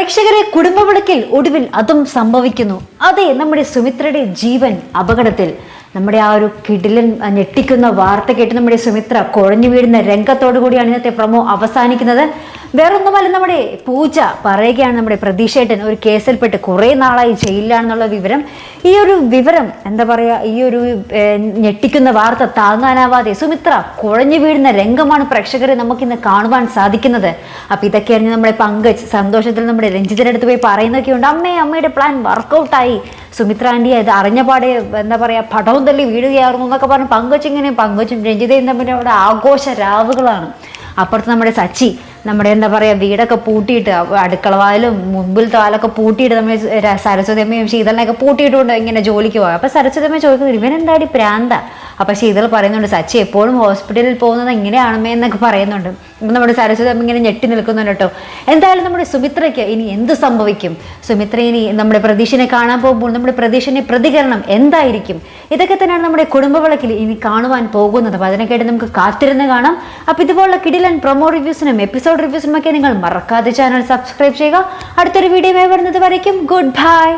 പ്രേക്ഷകരെ കുടുംബവിളക്കിൽ ഒടുവിൽ അതും സംഭവിക്കുന്നു. അതെ നമ്മുടെ സുമിത്രയുടെ ജീവൻ അപകടത്തിൽ. നമ്മുടെ ആ ഒരു കിടിലൻ ഞെട്ടിക്കുന്ന വാർത്ത കേട്ട് നമ്മുടെ സുമിത്ര കുഴഞ്ഞു വീഴുന്ന രംഗത്തോടു കൂടിയാണ് ഇന്നത്തെ പ്രമോ അവസാനിക്കുന്നത്. വേറൊന്നുമല്ല നമ്മുടെ പൂജ പറയുകയാണ് നമ്മുടെ പ്രതീക്ഷേട്ടൻ. ഒരു കേസിൽപ്പെട്ട് കുറേ നാളായി ജയിലിലാണെന്നുള്ള വിവരം. ഈ ഒരു വിവരം എന്താ പറയുക ഈ ഒരു ഞെട്ടിക്കുന്ന വാർത്ത താങ്ങാനാവാതെ സുമിത്ര കുഴഞ്ഞു വീഴുന്ന രംഗമാണ് പ്രേക്ഷകരെ നമുക്കിന്ന് കാണുവാൻ സാധിക്കുന്നത്. അപ്പൊ ഇതൊക്കെ അറിഞ്ഞ് നമ്മുടെ പങ്കജ് സന്തോഷത്തിൽ നമ്മുടെ രഞ്ജിതയുടെ അടുത്ത് പോയി പറയുന്നൊക്കെ ഉണ്ട് അമ്മേ അമ്മയുടെ പ്ലാൻ വർക്കൗട്ടായി. സുമിത്ര ആന്റി അത് അറിഞ്ഞ പാടെ എന്താ പറയുക പടവും തള്ളി വീഴുകയായിരുന്നു എന്നൊക്കെ പറഞ്ഞ് പങ്കജ് ഇങ്ങനെ പങ്കജും രഞ്ജിതയും തമ്മിൽ അവിടെ ആഘോഷ രാവുകളാണ് അപ്പുറത്ത് നമ്മുടെ സച്ചി നമ്മുടെ എന്താ പറയുക വീടൊക്കെ പൂട്ടിയിട്ട് അടുക്കളവായാലും അടുക്കള മുമ്പിൽ താലൊക്കെ പൂട്ടിയിട്ട് നമ്മൾ സരസ്വതി അമ്മയും ശീതളിനെയൊക്കെ പൂട്ടിയിട്ടുകൊണ്ട് ഇങ്ങനെ ജോലിക്ക് പോകാം അപ്പോൾ സരസ്വതി അമ്മ ചോദിക്കുന്നത് ഇവനെന്താടി പ്രാന്ത? അപ്പോൾ ശീതൾ പറയുന്നുണ്ട് സച്ചി എപ്പോഴും ഹോസ്പിറ്റലിൽ പോകുന്നത് ഇങ്ങനെയാണമേ എന്നൊക്കെ പറയുന്നുണ്ട്. അപ്പം നമ്മുടെ സരസ്വതി ഇങ്ങനെ ഞെട്ടി നിൽക്കുന്നുണ്ട് കേട്ടോ. എന്തായാലും നമ്മുടെ സുമിത്രയ്ക്ക് ഇനി എന്ത് സംഭവിക്കും? സുമിത്ര ഇനി നമ്മുടെ പ്രതീക്ഷനെ കാണാൻ പോകുമ്പോൾ നമ്മുടെ പ്രതീക്ഷനെ പ്രതികരണം എന്തായിരിക്കും? ഇതൊക്കെ തന്നെയാണ് നമ്മുടെ കുടുംബവിളക്കിൽ ഇനി കാണുവാൻ പോകുന്നത്. അപ്പോൾ അതിനൊക്കെയായിട്ട് നമുക്ക് കാത്തിരുന്ന് കാണാം. അപ്പോൾ ഇതുപോലുള്ള കിടിലൻ പ്രൊമോ റിവ്യൂസിനും എപ്പിസോഡ് റിവ്യൂസിനും ഒക്കെ നിങ്ങൾ മറക്കാതെ ചാനൽ സബ്സ്ക്രൈബ് ചെയ്യുക. അടുത്തൊരു വീഡിയോ വരുന്നത് വരയ്ക്കും. Good bye